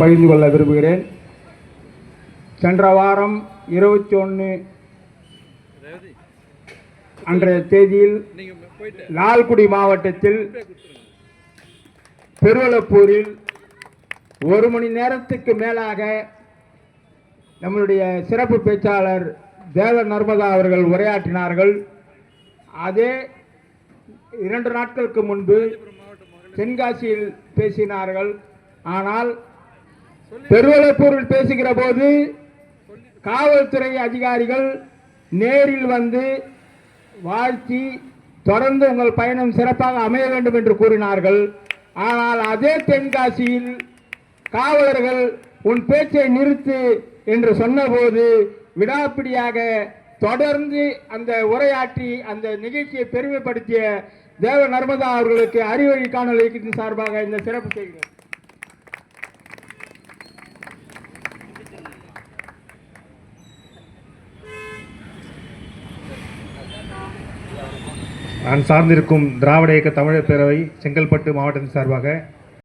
பகிர்ந்து கொள்ள விரும்புகிறேன். சென்ற வாரம் இருபத்தி ஒன்று அன்றைய தேதியில் லால்குடி மாவட்டத்தில் பெருவளப்பூரில் ஒரு மணி நேரத்துக்கு மேலாக நம்மளுடைய சிறப்பு பேச்சாளர் தேவ நர்மதா அவர்கள் உரையாற்றினார்கள். அதே இரண்டு நாட்களுக்கு முன்பு தென்காசியில் பேசினார்கள். ஆனால் பெருவளப்பூரில் பேசுகிற போது காவல்துறை அதிகாரிகள் நேரில் வந்து வாழ்த்தி தொடர்ந்து உங்கள் பயணம் சிறப்பாக அமைய வேண்டும் என்று கூறினார்கள். ஆனால் அதே தென்காசியில் காவலர்கள் உன் பேச்சை நிறுத்து என்று சொன்னபோது விடாப்பிடியாக தொடர்ந்து அந்த உரையாற்றி அந்த நிகழ்ச்சியை பெருமைப்படுத்திய தேவ நர்மதா அவர்களுக்கு அறிவழி காணொலி இயக்கத்தின் சார்பாக இந்த சிறப்பு செய்கிறேன். நான் சார்ந்திருக்கும் திராவிட இயக்க தமிழர் பேரவை செங்கல்பட்டு மாவட்டத்தின் சார்பாக